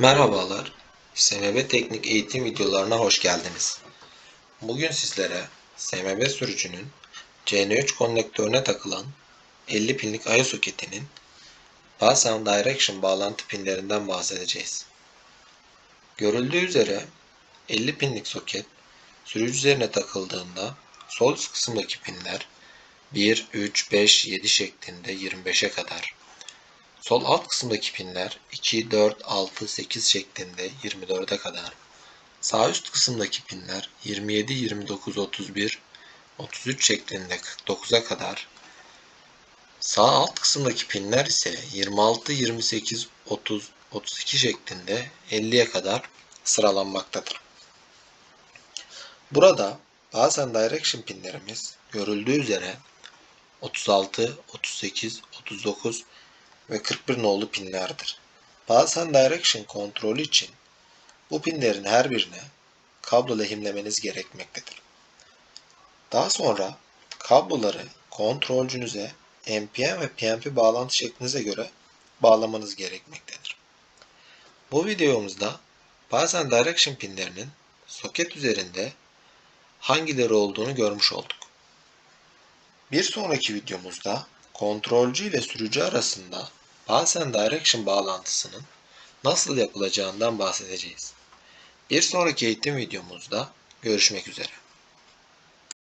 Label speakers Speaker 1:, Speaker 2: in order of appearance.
Speaker 1: Merhabalar, SMB Teknik eğitim videolarına hoş geldiniz. Bugün sizlere SMB sürücünün CN3 konnektörüne takılan 50 pinlik I/O soketinin Pass Direction bağlantı pinlerinden bahsedeceğiz. Görüldüğü üzere 50 pinlik soket sürücü üzerine takıldığında sol kısımdaki pinler 1, 3, 5, 7 şeklinde 25'e kadar Sol alt kısımdaki pinler 2, 4, 6, 8 şeklinde 24'e kadar. Sağ üst kısımdaki pinler 27, 29, 31, 33 şeklinde 49'a kadar. Sağ alt kısımdaki pinler ise 26, 28, 30, 32 şeklinde 50'ye kadar sıralanmaktadır. Burada bazen direction pinlerimiz görüldüğü üzere 36, 38, 39 ve 41 nolu pinlerdir. Bazen direction kontrolü için bu pinlerin her birine kablo lehimlemeniz gerekmektedir. Daha sonra kabloları kontrolcünüze NPN ve PNP bağlantı şeklinize göre bağlamanız gerekmektedir. Bu videomuzda bazen direction pinlerinin soket üzerinde hangileri olduğunu görmüş olduk. Bir sonraki videomuzda kontrolcü ile sürücü arasında bazen direction bağlantısının nasıl yapılacağından bahsedeceğiz. Bir sonraki eğitim videomuzda görüşmek üzere.